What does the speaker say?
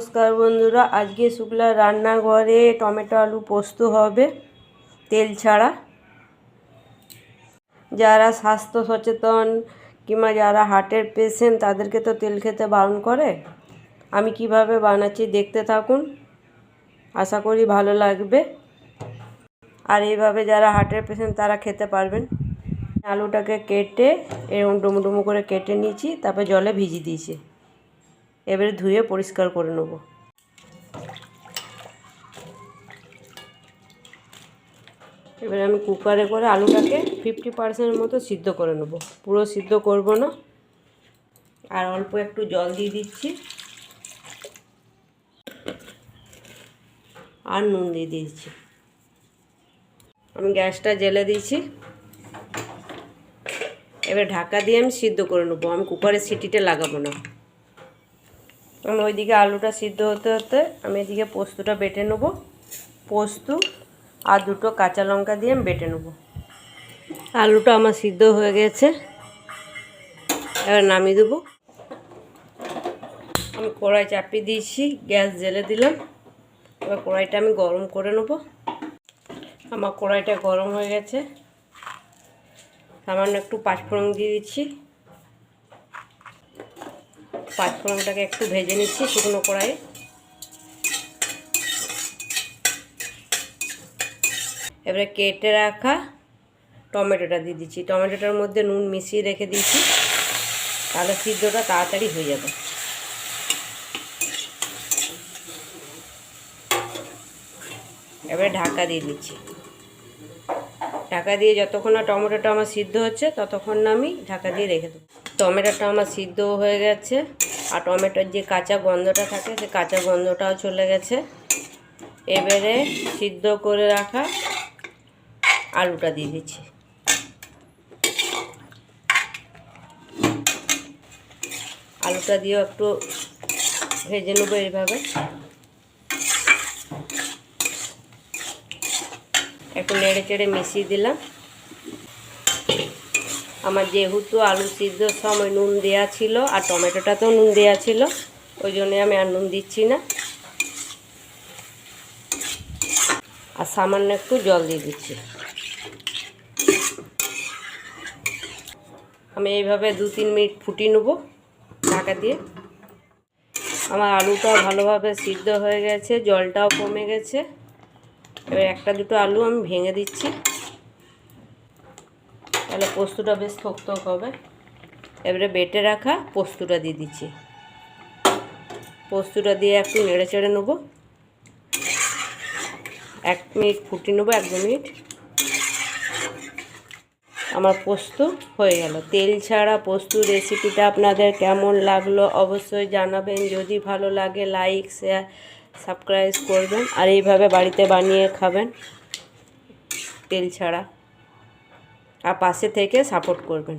নমস্কার বন্ধুরা, আজকে শুক্লা রান্নাঘরে টমেটো আলু পোস্ত হবে, তেল ছাড়া। যারা স্বাস্থ্য সচেতন কিংবা যারা হার্টের পেশেন্ট তাদেরকে তো তেল খেতে বারণ করে। আমি কীভাবে বানাচ্ছি দেখতে থাকুন, আশা করি ভালো লাগবে। আর এইভাবে যারা হার্টের পেশেন্ট তারা খেতে পারবেন। আলুটাকে কেটে, এরকম ডুমু ডুমু করে কেটে নিয়েছি, তারপর জলে ভিজিয়ে দিয়েছি। এবারে ধুয়ে পরিষ্কার করে নেব। এবারে আমি কুকারে করে আলুটাকে ফিফটি পার্সেন্টের মতো সিদ্ধ করে নেব। পুরো সিদ্ধ করব না। আর অল্প একটু জল দিয়ে দিচ্ছি। আর নুন দিয়ে দিয়েছি আমি গ্যাসটা জেলে দিয়েছি। এবার ঢাকা দিয়ে আমি সিদ্ধ করে নেব। আমি কুকারের সিটিটা লাগাবো না। আমি ওইদিকে আলুটা সিদ্ধ হতে হতে আমি এদিকে পোস্তটা বেটে নেব। পোস্ত আর দুটো কাঁচা লঙ্কা দিয়ে আমি বেটে নেব। আলুটা আমার সিদ্ধ হয়ে গেছে। এবার নামিয়ে দেবো। আমি কড়াই চাপিয়ে দিয়েছি, গ্যাস জেলে দিলাম। এবার কড়াইটা আমি গরম করে নেব। আমার কড়াইটা গরম হয়ে গেছে। সামান্য একটু পাঁচফোড়ন দিয়ে দিচ্ছি। পাঁচফোড়নটাকে একটু ভেজে নিচ্ছি শুকনো কড়াইয়ে। এবারে কেটে রাখা টমেটোটা দিয়ে দিচ্ছি। টমেটোটার মধ্যে নুন মিশিয়ে রেখে দিয়েছি। তাহলে সিদ্ধটা তাড়াতাড়ি হয়ে যাবে। এবারে ঢাকা দিয়ে দিচ্ছি। ঢাকা দিয়ে যতক্ষণ না টমেটোটা আমার সিদ্ধ হচ্ছে, ততক্ষণ না আমি ঢাকা দিয়ে রেখে দেবো। টমেটোটা আমার সিদ্ধ হয়ে গেছে। আর টমেটোর যে কাঁচা গন্ধটা থাকে, সে কাঁচা গন্ধটাও চলে গেছে। এবারে সিদ্ধ করে রাখা আলুটা দিয়ে দিচ্ছি। আলুটা দিয়েও একটু ভেজে নেব এইভাবে। একটু নেড়ে চেড়ে মিশিয়ে দিলাম। আমার যেহেতু আলু সিদ্ধর সময় নুন দেওয়া ছিল আর টমেটোটাতেও নুন দেওয়া ছিল, ওই জন্যে আমি আর নুন দিচ্ছি না। আর সামান্য একটু জল দিয়ে দিচ্ছি। আমি এইভাবে দু তিন মিনিট ফুটিয়ে নেব ঢাকা দিয়ে। আমার আলুটাও ভালোভাবে সিদ্ধ হয়ে গেছে, জলটাও কমে গেছে। এবার একটা দুটো আলু আমি ভেঙে দিচ্ছি। তাহলে পোস্তটা বেশ থক হবে। এবারে বেটে রাখা পোস্তটা দিয়ে দিচ্ছি। পোস্তটা দিয়ে একটু নেড়ে চেড়ে নেব। এক মিনিট ফুটিয়ে নেব, এক দু মিনিট। আমার পোস্ত হয়ে গেল। তেল ছাড়া পোস্ত রেসিপিটা আপনাদের কেমন লাগল অবশ্যই জানাবেন। যদি ভালো লাগে লাইক শেয়ার সাবস্ক্রাইব করবেন। আর এইভাবে বাড়িতে বানিয়ে খাবেন তেল ছাড়া। আর পাশে থেকে সাপোর্ট করবেন।